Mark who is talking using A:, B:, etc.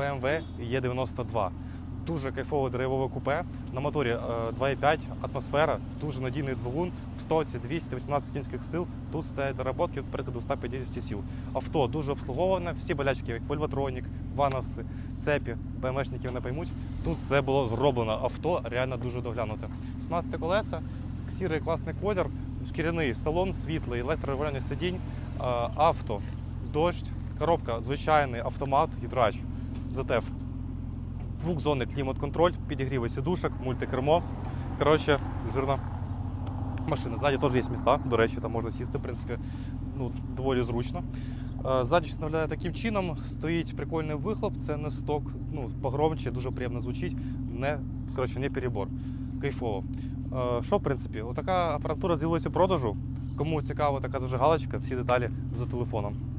A: BMW E92. Дуже кайфове драйвове купе. На моторі е, 2,5 атмосфера, дуже надійний двигун в стоці 218 кінських сил. Тут стоять доработки прикладу 150 сил. Авто дуже обслуговане, всі болячки, як Вольватронік, Ванаси, цепі, БМшників не поймуть. Тут все було зроблено. Авто реально дуже доглянуте. 17 колеса, сірий класний колір, шкіряний салон, світлий, електрорегулювання сидінь, е, авто, дощ, коробка, звичайний автомат, гідрач, ЗТФ. Двохзонний клімат-контроль, підігріви сідушок, мультикермо. Коротше, жирна машина. Ззаді теж є міста, до речі, там можна сісти, в принципі, ну, доволі зручно. Е, Ззаді встановляє таким чином, стоїть прикольний вихлоп, це не сток, ну, погромче, дуже приємно звучить, не, коротше, не перебор. Кайфово. Е, Що, в принципі, отака апаратура з'явилася у продажу. Кому цікава така зажигалочка, всі деталі за телефоном.